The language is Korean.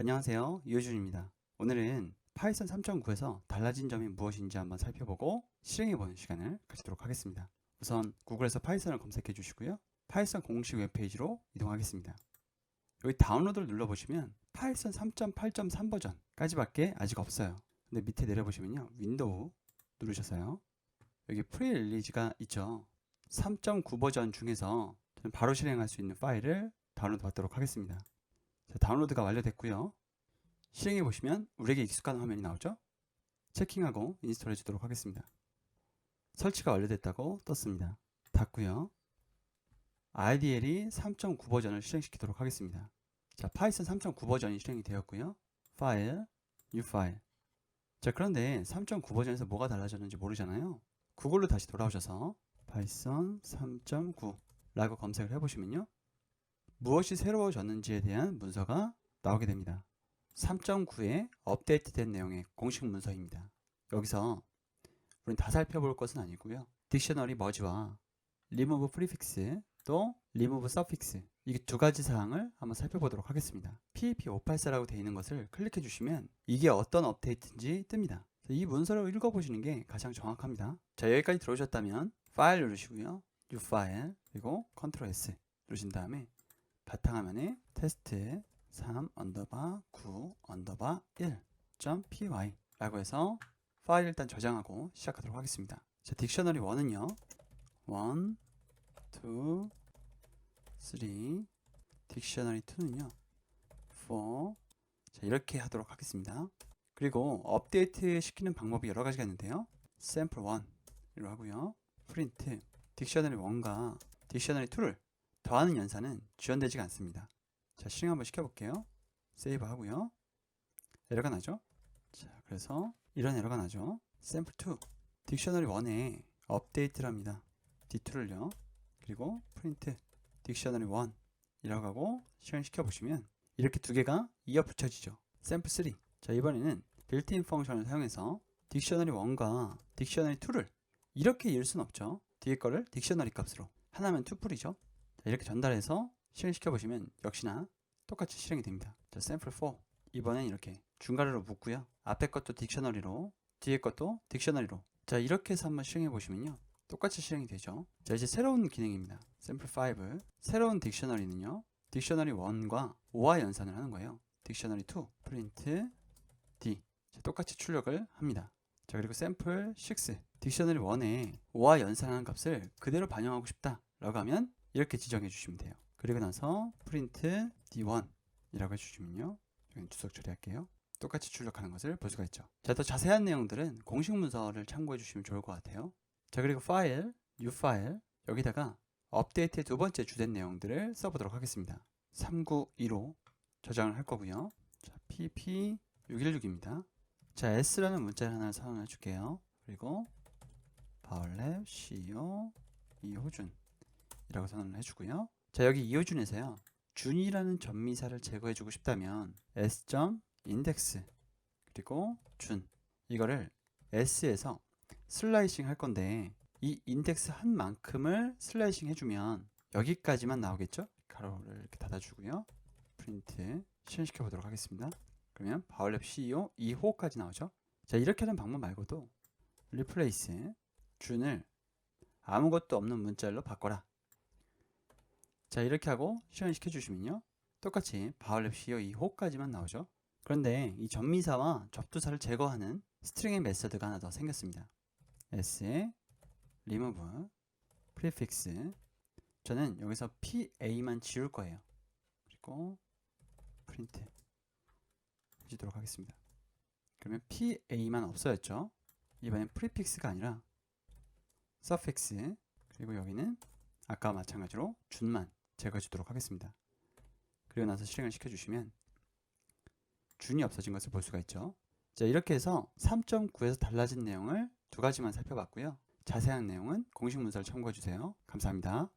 안녕하세요. 이호준입니다. 오늘은 파이썬 3.9에서 달라진 점이 무엇인지 한번 살펴보고 실행해보는 시간을 가지도록 하겠습니다. 우선 구글에서 파이썬을 검색해 주시고요. 파이썬 공식 웹페이지로 이동하겠습니다. 여기 다운로드를 눌러보시면 파이썬 3.8.3 버전까지밖에 아직 없어요. 근데 밑에 내려보시면요. 윈도우 누르셔서요. 여기 프리 릴리즈가 있죠. 3.9 버전 중에서 바로 실행할 수 있는 파일을 다운로드 받도록 하겠습니다. 자, 다운로드가 완료됐고요. 실행해 보시면 우리에게 익숙한 화면이 나오죠? 체킹하고 인스톨 해 주도록 하겠습니다. 설치가 완료됐다고 떴습니다. 닫고요. RDL이 3.9 버전을 실행시키도록 하겠습니다. 자, 파이썬 3.9 버전이 실행이 되었고요. 파일, new 파일. 자, 그런데 3.9 버전에서 뭐가 달라졌는지 모르잖아요. 구글로 다시 돌아오셔서 파이썬 3.9 라고 검색을 해보시면요. 무엇이 새로워졌는지에 대한 문서가 나오게 됩니다. 3.9에 업데이트된 내용의 공식 문서입니다. 여기서 우리는 다 살펴볼 것은 아니고요. 딕셔너리 머지와 remove prefix 또 remove suffix 이게 두 가지 사항을 한번 살펴보도록 하겠습니다. PEP584라고 되어 있는 것을 클릭해 주시면 이게 어떤 업데이트인지 뜹니다. 이 문서를 읽어보시는 게 가장 정확합니다. 자 여기까지 들어오셨다면 파일 누르시고요. new 파일 그리고 컨트롤 S 누르신 다음에 바탕화면에 테스트 3 언더바 9 언더바 1.py 라고 해서 파일 일단 저장하고 시작하도록 하겠습니다. 자, 딕셔너리 1은요. 1, 2, 3 딕셔너리 2는요. 4 자, 이렇게 하도록 하겠습니다. 그리고 업데이트 시키는 방법이 여러 가지가 있는데요. 샘플 1 이로 하고요. 프린트 딕셔너리 1과 딕셔너리 2를 더하는 연산은 지원되지가 않습니다. 자, 실행 한번 시켜볼게요. 세이브 하고요. 에러가 나죠? 자, 그래서 이런 에러가 나죠. 샘플 2 딕셔너리 1에 업데이트랍니다. D2를요. 그리고 프린트 딕셔너리 1 이라고 하고 실행시켜 보시면 이렇게 두 개가 이어 붙여지죠. 샘플 3 자, 이번에는 빌트인 펑션을 사용해서 딕셔너리 1과 딕셔너리 2를 이렇게 이을 순 없죠. 뒤에 거를 딕셔너리 값으로 하나면 투풀이죠. 자, 이렇게 전달해서 실행시켜 보시면 역시나 똑같이 실행이 됩니다. 자, 샘플 4 이번엔 이렇게 중괄호로 묶고요. 앞에 것도 딕셔너리로 뒤에 것도 딕셔너리로 자 이렇게 해서 한번 실행해 보시면요. 똑같이 실행이 되죠. 자 이제 새로운 기능입니다. 샘플 5 새로운 딕셔너리는요. 딕셔너리 1과 5와 연산을 하는 거예요. 딕셔너리 2 프린트 D 자, 똑같이 출력을 합니다. 자 그리고 샘플 6 딕셔너리 1에 5와 연산하는 값을 그대로 반영하고 싶다 라고 하면 이렇게 지정해 주시면 돼요. 그리고 나서 프린트 D1 이라고 해주시면요. 여기 주석 처리할게요. 똑같이 출력하는 것을 볼 수가 있죠. 자, 더 자세한 내용들은 공식 문서를 참고해 주시면 좋을 것 같아요. 자, 그리고 파일, new 파일 여기다가 업데이트의 두 번째 주된 내용들을 써보도록 하겠습니다. 3915 저장을 할 거고요. 자, pp616입니다. 자, s라는 문자를 하나 사용해 줄게요. 그리고 바울랩 CEO 이호준 이라고 선언을 해주고요. 자 여기 이호준에서요. 준이라는 전미사를 제거해주고 싶다면 s 인덱스 그리고 준 이거를 s에서 슬라이싱 할 건데 이 인덱스 한 만큼을 슬라이싱 해주면 여기까지만 나오겠죠? 가로를 이렇게 닫아주고요. 프린트 실행시켜 보도록 하겠습니다. 그러면 바울랩 CEO 2호까지 나오죠? 자 이렇게 하는 방법 말고도 리플레이스 준을 아무것도 없는 문자로 바꿔라. 자 이렇게 하고 실행시켜 주시면요. 똑같이 바울랩 CEO 2호까지만 나오죠. 그런데 이 전미사와 접두사를 제거하는 스트링의 메서드가 하나 더 생겼습니다. s에 remove prefix 저는 여기서 pa만 지울 거예요. 그리고 프린트 해주도록 하겠습니다. 그러면 pa만 없어졌죠. 이번엔 prefix가 아니라 suffix 그리고 여기는 아까 마찬가지로 준만 제거해 주도록 하겠습니다. 그리고 나서 실행을 시켜주시면 준이 없어진 것을 볼 수가 있죠. 자 이렇게 해서 3.9에서 달라진 내용을 두 가지만 살펴봤고요. 자세한 내용은 공식 문서를 참고해 주세요. 감사합니다.